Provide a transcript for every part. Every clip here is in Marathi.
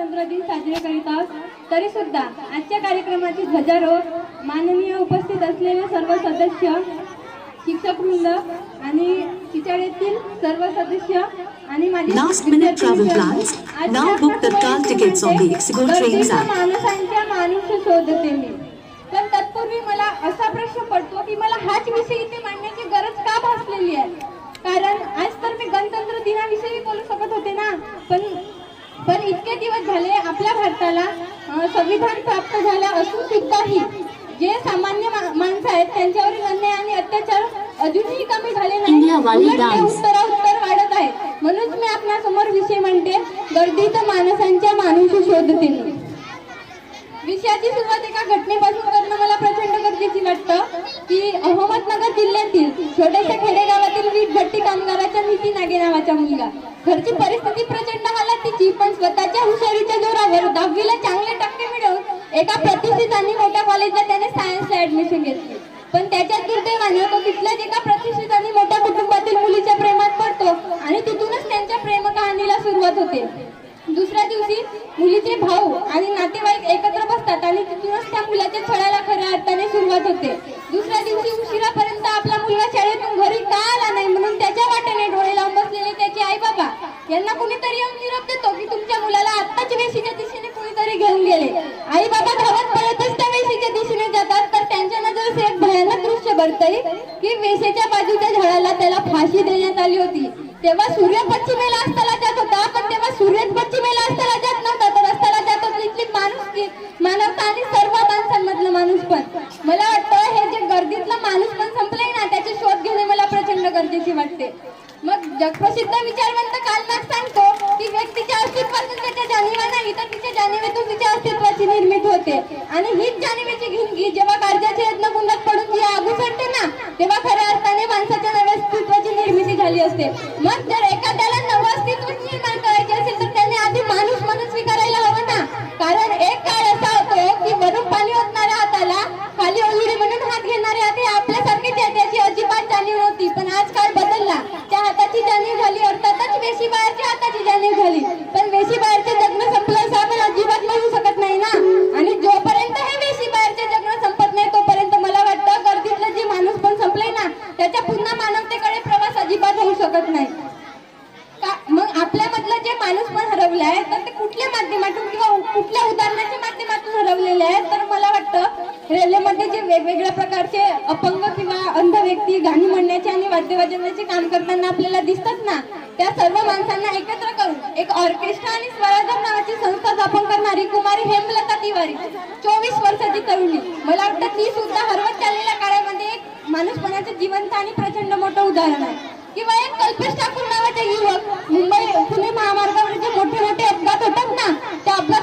गणतंत्र दिन साजरे करीत आहोत. तरी सुद्धा आजच्या कार्यक्रमाची ध्वजारोहण माननीय उपस्थित असलेले सर्व सदस्य शिक्षक वृंद आणि चिचाळेतील सर्व सदस्य आणि माझे. माणसांच्या माणूस शोधते मी. पण तत्पूर्वी मला असा प्रश्न पडतो की मला हाच विषय इथे मांडण्याची गरज का भासलेली आहे? कारण आज तर मी गणतंत्र दिनाविषयी बोलू शकत होते ना. पण इतके दिवस झाले आपल्या भारताला संविधान प्राप्त झालं असून सुद्धाही जे सामान्य माणसं आहेत त्यांच्यावरील अन्याय आणि अत्याचार अजूनही कमी झाले नाही. उत्तरोत्तर वाढत आहे म्हणून मी आपल्यासमोर विषय म्हणते गर्दीत माणसांच्या माणूस शोधते. विषयाची सुरुवात एका घटनेपासून करणं मला प्रचंड गरजेची वाटतं की अहमदनगर जिल्ह्यातील छोट्याशा खेडेगावातील वीट भट्टी कामगाराच्या नीती नागे नावाचा मुलगा घरची परिस्थिती प्रचंड हालातीची पण स्वतःच्या हुशारीच्या जोरावर. दहावीला चांगले टक्के मिळवून एका प्रतिष्ठित आणि मोठ्या कॉलेजला त्याने सायन्सला ऍडमिशन घेतली. पण त्याच्या दुर्दैवाने तो तिथल्याच एका प्रतिष्ठित आणि मोठ्या कुटुंबातील मुलीच्या प्रेमात पडतो आणि तिथूनच त्यांच्या प्रेम कहाणीला सुरुवात होते दुसऱ्या दिवशी मुलीचे भाऊ आणि नातेवाईक एकत्र बसतात आणि तिथूनच त्या मुलाच्या छळाला खऱ्या अर्थाने सुरुवात होते दुसऱ्या दिवशी उशिरापर्यंत आपला मुलगा शाळेतून घरी का आला नाही म्हणून त्याच्या वाटेने डोळे लावून बसलेले त्याचे आई बाबा यांना कुणीतरी येऊन निरोप देतो की तुमच्या मुलाला आत्ताच वेशीच्या दिशेने कुणीतरी घेऊन गेले आई बाबा धावत पळतच त्या वेशीच्या दिशेने जातात तर त्यांच्या नजरेस एक भयानक दृश्य भरतय की बाजूच्या झाडाला त्याला फाशी देण्यात आली होती. तेव्हा सूर्य पश्चिमेला असताना जात होता पण तेव्हा सूर्य पश्चिमेला असताना जात नव्हता. तर असताना जात होती इथली माणूस मानवता आणि सर्व माणसांमधलं माणूस पण. मला वाटतं हे जे गर्दीतलं माणूस पण संपलंय ना त्याचे शोध घेणे मला प्रचंड गरजेचे वाटते. मग जगप्रसिद्ध विचारवंत काल मग सांगतो की व्यक्तीच्या अस्तित्वातून त्याच्या जाणीवा नाही तर तिच्या जाणीवेतून तिच्या अस्तित्वाची निर्मिती होते. आणि हीच जाणीवेची घेणगी जेव्हा कार्याचे यत्न गुंडात पडून जी आगू पडते ना तेव्हा असते मग जर एखाद्याला नव अस्तित्व निर्माण करायचे असेल तर त्याने आधी माणूस म्हणून स्वीकारायला हवं ना. कारण एक काळ असा होतो की वरून पाणी ओतणाऱ्या हाताला खाली ओलिडी म्हणून हात घेणारे हात हे आपल्यासारखेच आहे त्याची अजिबात जाणीव होती पण आज काळ बदलला. त्या हाताची जाणीव झाली. अर्थातच वेशी बाहेरच्या हाताची जाणीव झाली पण वेशी बाहेरचे जगणं संपलं असं आपण अजिबात म्हणू शकत नाही ना आणि जोपर्यंत हे वेशी बाहेरचे जगणं संपत नाही तोपर्यंत मला वाटतं गर्दीतलं जे माणूस पण संपलंय ना त्याच्या पुन्हा मानवतेकडे प्रवास अजिबात होऊ शकत नाही का मग आपल्यामधलं जे माणूस पण हरवले आहे तर ते कुठल्या माध्यमातून किंवा कुठल्या उदाहरणाच्या माध्यमातून हरवलेले आहेत तर मला वाटतं रेल्वेमध्ये जे वेगवेगळ्या प्रकारचे अपंग किंवा अंध व्यक्ती गाणी म्हणण्याचे आणि वाद्य वाजवण्याचे काम करताना आपल्याला दिसतात ना त्या सर्व माणसांना एकत्र करून एक ऑर्केस्ट्रा आणि स्वराजम नावाची संस्था स्थापन करणारी कुमारी हेमलता तिवारी चोवीस वर्षाची तरुणी. मला वाटतं ती सुद्धा हरवत चाललेल्या काळामध्ये एक माणूसपणाचं जिवंत आणि प्रचंड मोठं उदाहरण आहे. किंवा एक कल्पेश ठाकूर नावाचे युवक मुंबई पुणे महामार्गावर जे मोठे मोठे अपघात होतात ना त्या अपघात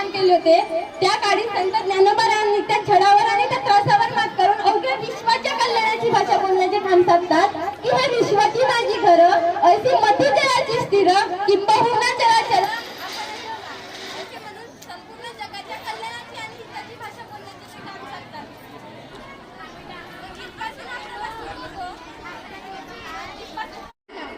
छळण्याचे केले होते. त्या काळी संत ज्ञानोबारांनी त्या छडावर आणि त्या त्रासावर मात करून अवघ्या विश्वाच्या कल्याणाची भाषा बोलण्याचे काम साधतात की हे विश्वाची माझी घर ऐसी मती जयाची स्थिर किंबहुना चराचर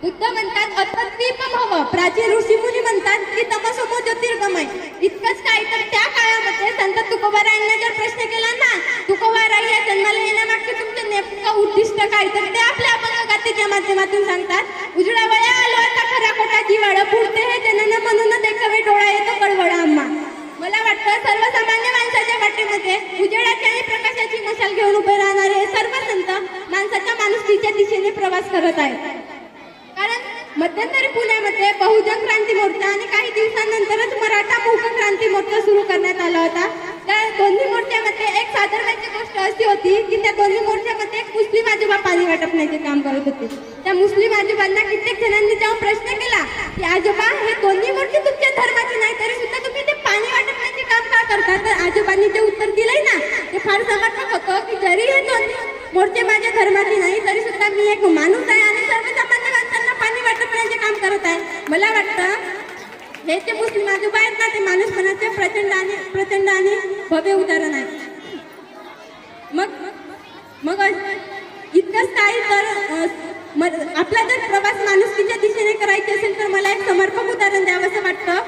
बुद्ध म्हणतात अतद्वीपम हवं प्राचीन ऋषी ऋषीमुनी म्हणतात की तमसमो ज्योतिर्गमय इतकंच काय तर त्या काळामध्ये संत तुकोबारायांना जर प्रश्न केला ना तुकोबाराय या जन्माला येण्यामागचे तुमचे नेमकं उद्दिष्ट काय तर ते आपल्या आपण गाथेच्या माध्यमातून सांगतात उजळा वया आलो आता खरा खोटा जिवाड पुढते हे जनन म्हणून देखावे डोळा येतो कळवळा आम्हा मला वाटतं सर्वसामान्य माणसाच्या वाटेमध्ये उजेडाची आणि प्रकाशाची मशाल घेऊन उभे राहणारे हे सर्व संत माणसाच्या माणुसकीच्या दिशेने प्रवास करत आहे कारण मध्यंतरी पुण्यामध्ये बहुजन क्रांती मोर्चा आणि काही दिवसांनंतरच मराठा मूक क्रांती मोर्चा सुरू करण्यात आला होता. त्या दोन्ही मोर्चामध्ये एक सादरण्याची गोष्ट अशी होती की त्या दोन्ही मोर्चामध्ये एक मुस्लिम आजोबा पाणी वाटपण्याचे काम करत होते. त्या मुस्लिम आजोबांना कित्येक जणांनी जेव्हा प्रश्न केला की आजोबा हे दोन्ही मोर्चे तुमच्या धर्माचे नाही तरी सुद्धा तुम्ही ते पाणी वाटपण्याचे काम का करता तर आजोबांनी जे उत्तर दिलंय ना ते फार समर्पक होतं की जरी हे दोन्ही मोर्चे माझ्या धर्माची नाही तरी सुद्धा मी एक माणूस आहे आणि सर्वसामान्य माणसांना पाणी वाटपण्याचे काम करत आहे. मला वाटतं हे ते मुस्लिम आजोबा आहेत ना ते माणूसपणाचे प्रचंड आणि प्रचंड आणि भव्य उदाहरण आहे. मग मग इतकंच काही तर म- आपला जर प्रवास माणुसकीच्या दिशेने करायचे असेल तर मला एक समर्पक उदाहरण द्यावंसं वाटतं.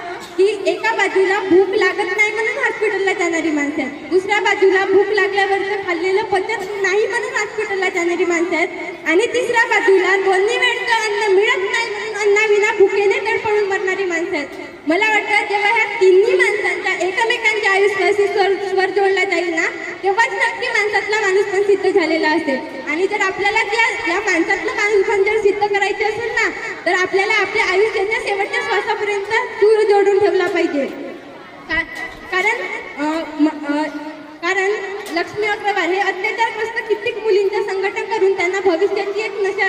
एका बाजूला भूक लागत नाही म्हणून हॉस्पिटलला जाणारी माणसं आहेत. दुसऱ्या बाजूला भूक लागल्यावरचं खाल्लेलं पचत नाही म्हणून हॉस्पिटलला जाणारी माणसं आहेत. आणि तिसऱ्या बाजूला दोन्ही वेळचं अन्न मिळत नाही म्हणून अन्नाविना भुकेने तडफडून मरणारी माणसं आहेत. मला वाटतं जेव्हा ह्या तिन्ही माणसांच्या एकमेकांच्या आयुष्याशी स्वर स्वर जोडला जाईल ना तेव्हाच नक्की माणसातला माणूस पण सिद्ध झालेला असेल. आणि जर आपल्याला त्या या माणसातलं माणूस पण जर सिद्ध करायचे असेल ना तर आपल्याला आपल्या आयुष्याच्या शेवटच्या श्वासापर्यंत सूर जोडून ठेवला पाहिजे. का- कारण म- कारण लक्ष्मी अग्रवाल हे अत्याचारग्रस्त कित्येक मुलींचं संघटन करून त्यांना भविष्याची एक नशा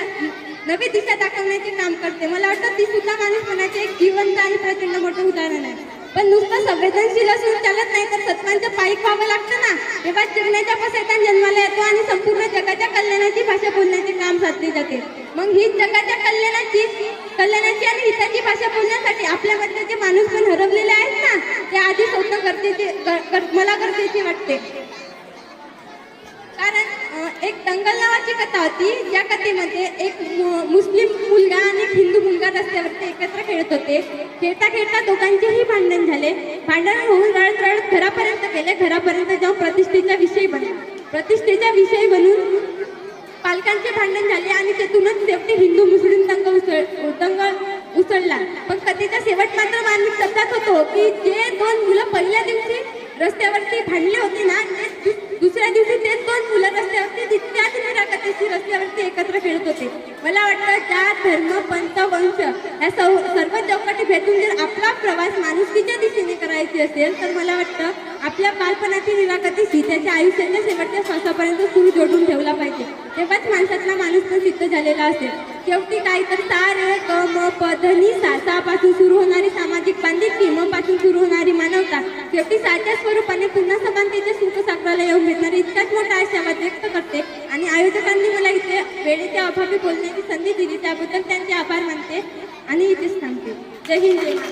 नवी दिशा दाखवण्याचे काम करते. मला वाटतं ती सुद्धा माणूसपणाचे एक जिवंत आणि प्रचंड मोठं उदाहरण आहे. पण नुसतं संवेदनशील असून चालत नाही तर सत्वांचं पायीक व्हावं लागतं ना? तेव्हा जगण्याच्या पसैतान जन्माला येतो आणि संपूर्ण जगाच्या कल्याणाची भाषा बोलण्याचे काम साधले जाते. मग ही जगाच्या कल्याणाची कल्याणाची आणि हिताची भाषा बोलण्यासाठी आपल्यामध्ये जे माणूस पण हरवलेले आहेत ना ते आधी स्वतः गरजेचे मला गरजेचे वाटते. एक दंगल नावाची कथा होती. ज्या कथेमध्ये एक मुस्लिम मुलगा आणि एक हिंदू मुलगा रस्त्यावरती एकत्र खेळत होते. खेळता खेळता दोघांचेही भांडण झाले. भांडण होऊन रळत रळत घरापर्यंत गेले. घरापर्यंत जाऊन प्रतिष्ठेचा विषय बनला. प्रतिष्ठेचा विषय बनून पालकांचे भांडण झाले आणि त्यातूनच शेवटी हिंदू मुस्लिम दंग उसळ दंग उसळला. पण कथेचा शेवट मात्र मार्मिक शब्दात होतो की जे दोन मुलं पहिल्या दिवशी रस्त्यावरती भांडले होते ना ते दु- दुसऱ्या दिवशी तेच दोन मुलं रस्त्यावरती तितक्याच निरागतेशी रस्त्यावरती एकत्र खेळत होते. मला वाटतं जात धर्म पंथ वंश या सौ सर्व चौकटी भेटून जर आपला प्रवास माणुसकीच्या दिशेने करायची असेल तर मला वाटतं आपल्या बालपणाची निरागतीशी त्याच्या आयुष्याच्या शेवटच्या श्वासापर्यंत सुरू जोडून ठेवला पाहिजे. तेव्हाच माणसातला माणूस पण सिद्ध झालेला असेल. शेवटी काय तर सारे क म प ध नि पासून सुरू होणारी सामाजिक बांधिलकी म पासून सुरू होणारी मानवता शेवटी साच्या स्वरूपाने पुन्हा इतकाच मोठा आशावाद व्यक्त करते. आणि आयोजकांनी मला इथे वेळेच्या अभावी बोलण्याची संधी दिली. त्याबद्दल त्यांचे आभार मानते आणि इथेच थांबते. जय हिंद.